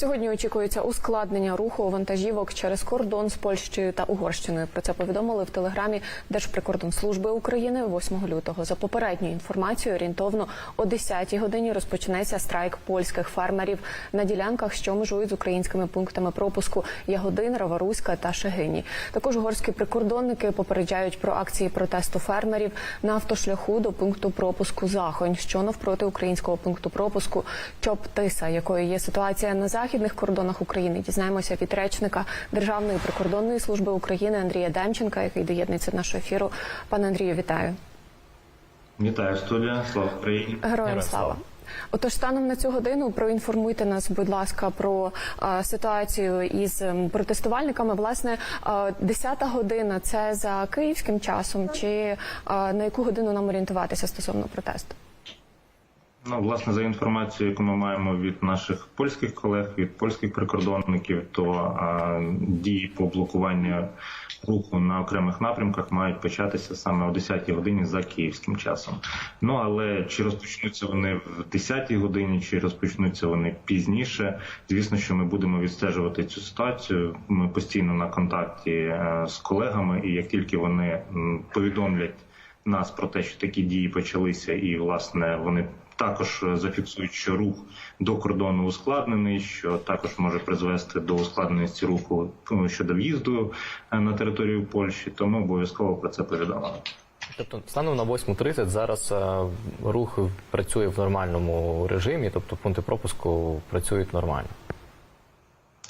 Сьогодні очікується ускладнення руху вантажівок через кордон з Польщею та Угорщиною. Про це повідомили в телеграмі Держприкордонслужби України 8 лютого. За попередньою інформацією, орієнтовно о 10-й годині розпочнеться страйк польських фермерів на ділянках, що межують з українськими пунктами пропуску Ягодин, Раваруська та Шегині. Також угорські прикордонники попереджають про акції протесту фермерів на автошляху до пункту пропуску Захонь, що навпроти українського пункту пропуску Чоп-Тиса, якою є ситуація на західних кордонах України. Дізнаємося від речника Державної прикордонної служби України Андрія Демченка, який доєднується до нашого ефіру. Пане Андрію, вітаю. Вітаю студія, слава Україні. Героям слава. Отож, станом на цю годину проінформуйте нас, будь ласка, про е, ситуацію із протестувальниками. Власне, е, 10-та година це за київським часом, чи е, на яку годину нам орієнтуватися стосовно протесту? Ну, власне, за інформацією, яку ми маємо від наших польських колег, від польських прикордонників, то а, дії по блокуванню руху на окремих напрямках мають початися саме о 10-й годині за київським часом. Ну але чи розпочнуться вони в 10-й годині, чи розпочнуться вони пізніше? Звісно, що ми будемо відстежувати цю ситуацію. Ми постійно на контакті е, з колегами, і як тільки вони повідомлять нас про те, що такі дії почалися, і власне вони також е, зафіксують, що рух до кордону ускладнений, що також може призвести до ускладненості руху е, щодо в'їзду е, на територію Польщі. Тому обов'язково про це повідомимо. Тобто, станом на 8.30 зараз рух працює в нормальному режимі, тобто пункти пропуску працюють нормально.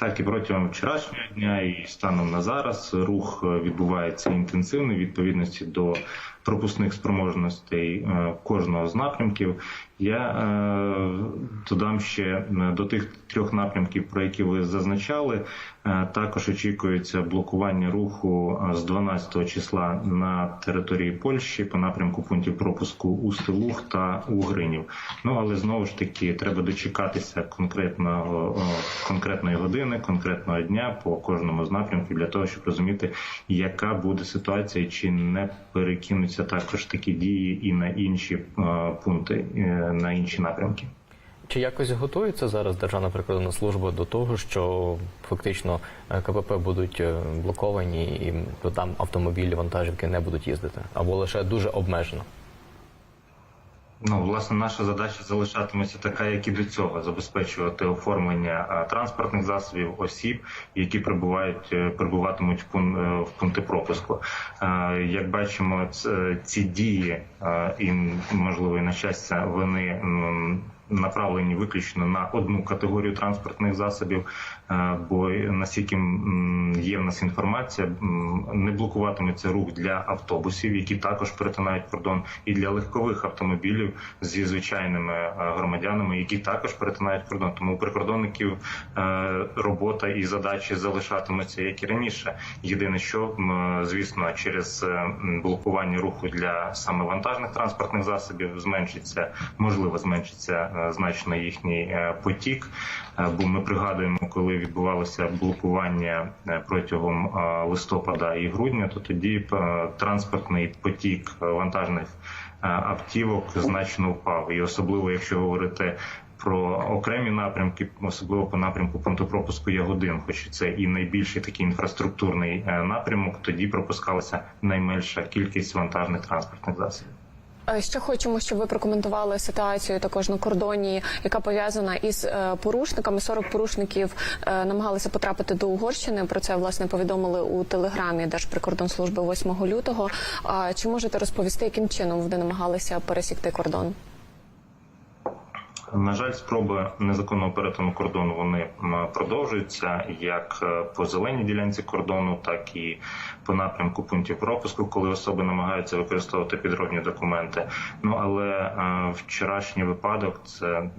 Так і протягом вчорашнього дня, і станом на зараз рух відбувається інтенсивно відповідності до пропускних спроможностей е, кожного з напрямків. Я е, додам ще е, до тих трьох напрямків, про які ви зазначали. Також очікується блокування руху з 12 числа на території Польщі по напрямку пунктів пропуску у Стилух та Угринів. Ну але знову ж таки треба дочекатися конкретного конкретної години, конкретного дня по кожному з напрямків для того, щоб розуміти, яка буде ситуація, чи не перекинуться також такі дії і на інші е, пункти, е, на інші напрямки. Чи якось готується зараз Державна прикордонна служба до того, що фактично е, КПП будуть блоковані і там автомобілі, вантажівки не будуть їздити, або лише дуже обмежено? Ну, власне, наша задача залишатиметься така, як і до цього: забезпечувати оформлення транспортних засобів, осіб, які прибувають, е, прибуватимуть е, в пункти пропуску. Е, Як бачимо, ці дії і можливо і на щастя, вони направлені виключно на одну категорію транспортних засобів. е, Бо наскільки є в нас інформація, не блокуватиметься рух для автобусів, які також перетинають кордон, і для легкових автомобілів зі звичайними е, громадянами, які також перетинають кордон. Тому у прикордонників е, робота і задачі залишатимуться як і раніше. Єдине, що звісно, через блокування руху для саме вантажних транспортних засобів зменшиться, можливо, зменшиться значно їхній е, потік. Е, Бо ми пригадуємо, коли відбувалося блокування е, протягом е, листопада і грудня, то тоді е, транспортний потік е, вантажних е, автівок значно впав, і особливо якщо говорити. Про окремі напрямки, особливо по напрямку пункту Ягодин, хоч це і найбільший такий інфраструктурний е, напрямок, тоді пропускалася найменша кількість вантажних транспортних засобів. Е, Ще хочемо, щоб ви прокоментували ситуацію також на кордоні, яка пов'язана із е, порушниками. 40 порушників е, намагалися потрапити до Угорщини. Про це власне повідомили у телеграмі Держприкордонслужби 8 лютого. Чи можете розповісти, яким чином вони намагалися пересікти кордон? На жаль, спроби незаконного перетину кордону вони продовжуються як по зеленій ділянці кордону, так і по напрямку пунктів пропуску, коли особи намагаються використовувати підробні документи. Ну але е, вчорашній випадок це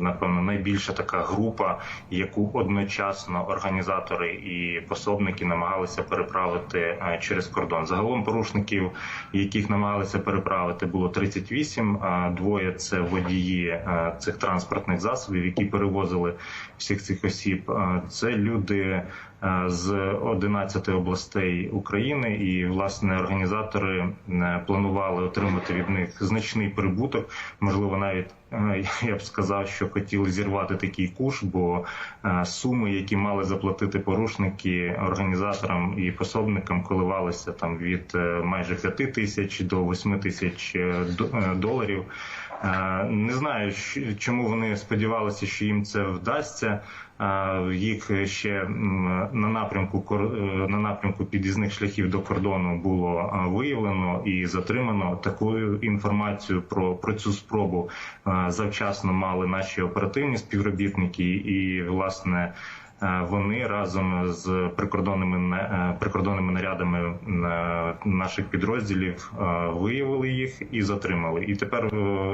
напевно найбільша така група, яку одночасно організатори і пособники намагалися переправити е, через кордон. Загалом порушників, яких намагалися переправити, було 38, а двоє це водії е, цих транспортних засобів, які перевозили всіх цих осіб. Це люди з 11 областей України, і власне організатори е, планували отримати від них значний прибуток. Можливо, навіть я б сказав, що хотіли зірвати такий куш, бо е, суми, які мали заплатити порушники організаторам і пособникам, коливалися там від е, майже 5 тисяч до 8 тисяч е, до- е, доларів. Е, Не знаю, чому вони сподівалися, що їм це вдасться. Е, Їх ще на напрямку е, на напрямку під'їзних шляхів до кордону було е, виявлено і затримано. Таку інформацію про, про цю спробу е, завчасно мали наші оперативні співробітники, і власне. е, Вони разом з прикордонними е, прикордонними нарядами е, наших підрозділів виявили їх і затримали. І тепер,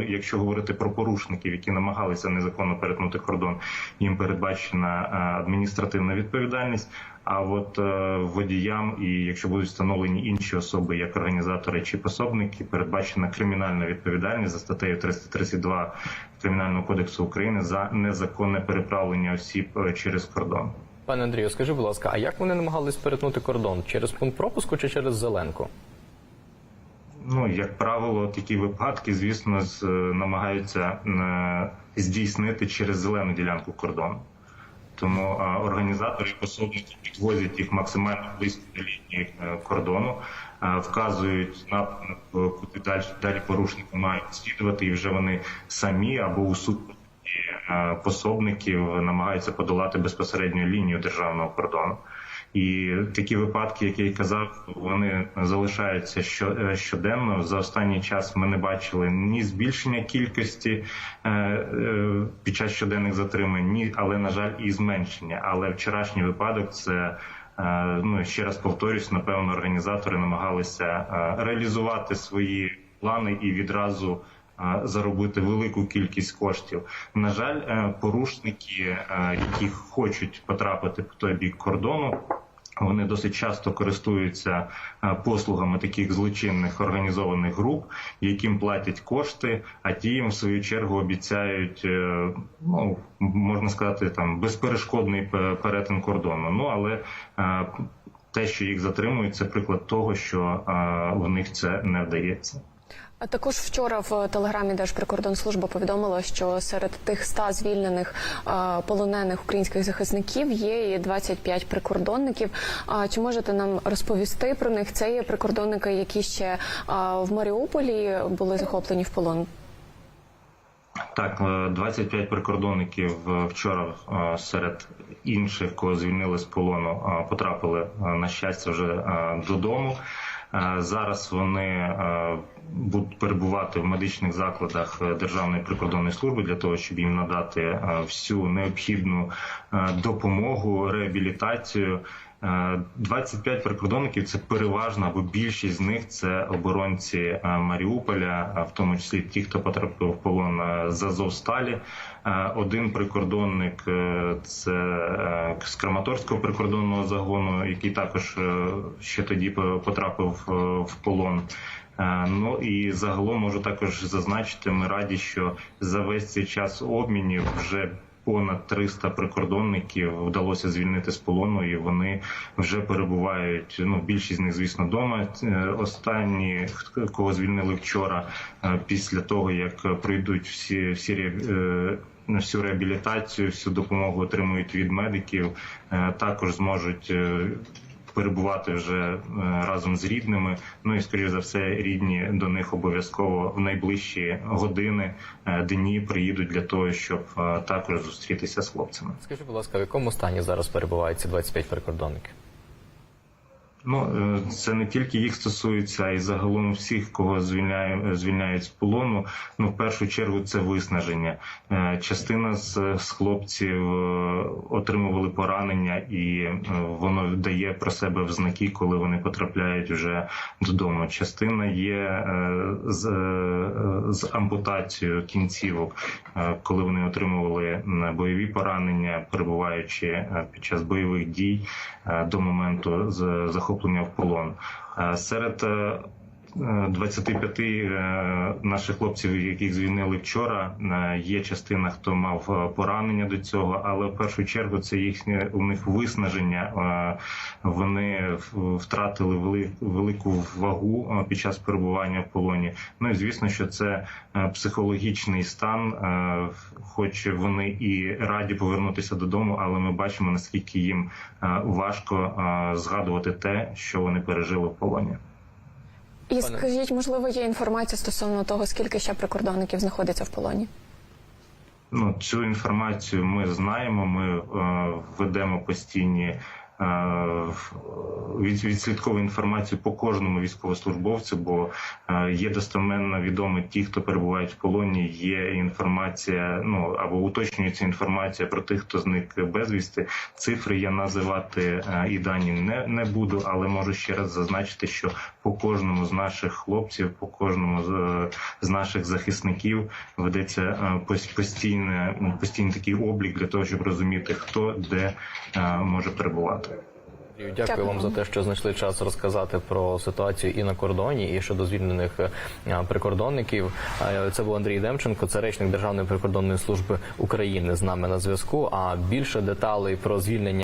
якщо говорити про порушників, які намагалися незаконно перетнути кордон, їм передбачена адміністративна відповідальність. А от е, водіям, і якщо будуть встановлені інші особи, як організатори чи пособники, передбачена кримінальна відповідальність за статтею 332 Кримінального кодексу України за незаконне переправлення осіб е, через кордон. Пане Андрію, скажи, будь ласка, а як вони намагались перетнути кордон? Через пункт пропуску чи через зеленку? Ну, як правило, такі випадки, звісно, е, намагаються здійснити через зелену ділянку кордону. Тому а, організатори пособники підвозять їх максимально близько до лінії е, кордону, а, вказують напрямок, е, куди далі, далі порушники мають слідувати, і вже вони самі або у супроводі е, пособників намагаються подолати безпосередньо лінію державного кордону. І такі випадки, як я казав, вони залишаються е, щоденно. За останній час ми не бачили ні збільшення кількості е, е, під час щоденних затримань, ні, але на жаль, і зменшення. Але вчорашній випадок це. Ну ще раз повторюсь, напевно, організатори намагалися реалізувати свої плани і відразу заробити велику кількість коштів. На жаль, порушники, які хочуть потрапити по той бік кордону. Вони досить часто користуються е, послугами таких злочинних організованих груп, яким платять кошти, а ті їм в свою чергу обіцяють, е, ну можна сказати, там безперешкодний перетин кордону. Ну але е, те, що їх затримують, це приклад того, що в них це не вдається. А Також вчора в телеграмі Держприкордонслужба повідомила, що серед тих 100 звільнених е, полонених українських захисників є і 25 прикордонників. А чи можете нам розповісти про них? Це є прикордонники, які ще е, в Маріуполі були захоплені в полон. Так, е, 25 прикордонників е, вчора е, серед інших, кого звільнили з полону, е, потрапили е, на щастя вже е, додому. Е, Зараз вони е, будуть перебувати в медичних закладах е, Державної прикордонної служби для того, щоб їм надати е, всю необхідну е, допомогу, реабілітацію. Е, 25 прикордонників це переважно, або більшість з них це оборонці Маріуполя, в тому числі ті, хто потрапив в полон з Азовсталі. Один прикордонник це з Краматорського прикордонного загону, який також ще тоді потрапив в полон. Ну і загалом можу також зазначити, ми раді, що за весь цей час обмінів вже понад 300 прикордонників вдалося звільнити з полону, і вони вже перебувають. Ну більшість з них, звісно, вдома. Е, Останні кого звільнили вчора, е, після того як пройдуть всі всі е, всю реабілітацію, всю допомогу отримують від медиків, також зможуть. Перебувати вже е, разом з рідними. Ну і скоріш за все, рідні до них обов'язково в найближчі години, е, дні приїдуть для того, щоб е, також зустрітися з хлопцями. Скажи, будь ласка, в якому стані зараз перебувають ці 25 прикордонників? Ну е, це не тільки їх стосується, а й загалом всіх, кого звільняє, звільняють з полону. Ну, в першу чергу, це виснаження. Е, Частина з, з хлопців е, отримували поранення, і е, воно дає про себе в знаки, коли вони потрапляють вже додому. Частина є е, з, е, з ампутацією кінцівок, е, коли вони отримували бойові поранення, перебуваючи е, під час бойових дій е, до моменту з- захоплення в полон. Е, Серед е, 25 е, наших хлопців, яких звільнили вчора. е, Є частина, хто мав е, поранення до цього, але в першу чергу це їхнє у них виснаження. Вони втратили велику вагу під час перебування в полоні. Ну і звісно, що це психологічний стан, хоч вони і раді повернутися додому, але ми бачимо наскільки їм важко згадувати те, що вони пережили в полоні. І скажіть, можливо, є інформація стосовно того, скільки ще прикордонників знаходиться в полоні? Ну, цю інформацію ми знаємо. Ми е, ведемо постійні е, відслідкову інформацію по кожному військовослужбовцю, бо е, є достеменно відомі ті, хто перебувають в полоні. Є інформація, ну або уточнюється інформація про тих, хто зник безвісти. Цифри я називати е, і дані не, не буду, але можу ще раз зазначити, що по кожному з наших хлопців, по кожному з, з наших захисників ведеться е, постійне, постійний такий облік для того, щоб розуміти, хто де е, може перебувати. Дякую, Дякую вам за те, що знайшли час розказати про ситуацію і на кордоні, і щодо звільнених е, прикордонників. Це був Андрій Демченко, це речник Державної прикордонної служби України з нами на зв'язку. А більше деталей про звільнення.